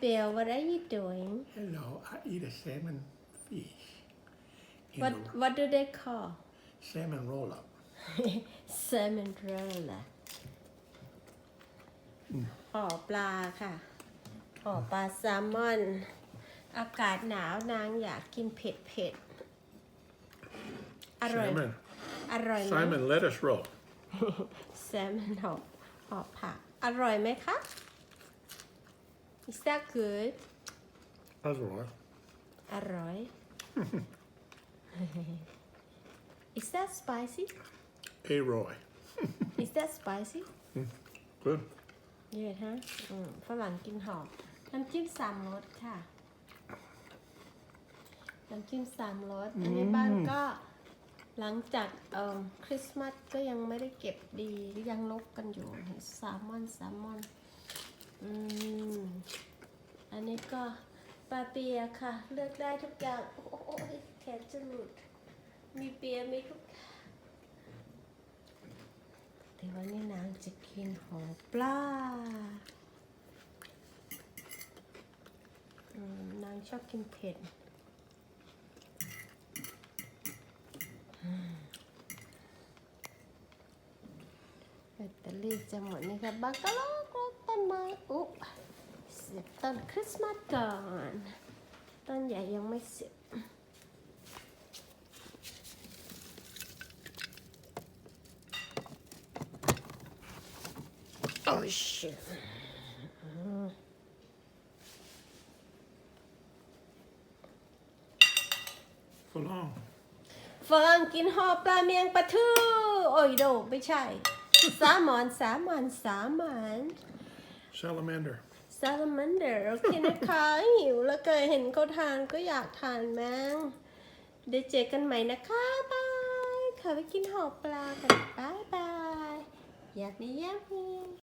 Bill what are you doing Hello, I eat a salmon fish. In what a what do they call salmon roll up. salmon roll ห่อปลาค่ะห่อปลาแซลมอน อากาศหนาวนางอยากกินเผ็ดเผ็ดๆอร่อย Salmon. อร่อยไหม Simon lettuce roll. แซลมอนห่อห่อผัก อร่อยไหมคะ Is that good That's all right. อร่อย Is that spicy A Roy. Is that spicy Good. เยอะฮะอืมฝรั่งกินหอมน้ำจิ้มสามรสค่ะน้ำจิ้มสามรสอันนี้บ้านก็หลังจากเอ่อคริสต์มาสก็ยังไม่ได้เก็บดียังลกกันอยู่แซลมอนแซลมอน อืม อันนี้ก็ปลาเปียค่ะ เลือกได้ทุกอย่าง โอ้ยแขนจะหลุด มีเปียมีทุกอย่างแต่วันนี้นางจะกินหอปลานางชอบกินเผ็ดแบตเตอรี่จะหมดนี่ค่ะบังกะโลก ต้นไม้อุ๊บเสียบต้นคริสต์มาสก่อน ต้นใหญ่ยังไม่เสร็จ Oh shit. For long. ฝรั่งกินหอปลาเมียงปลาทูโอ้ยโดไม่ใช่ สามอนสามอนสามอน Salamander. ซาลามันเดอร์โอเคนะคะ หิวแล้วเกิดเห็นเขาทานก็อยากทานแมงเดี๋ยวเจอกันใหม่นะคะบายค่ะไปกินหอปลากันบายบายอยากมีแย้มมี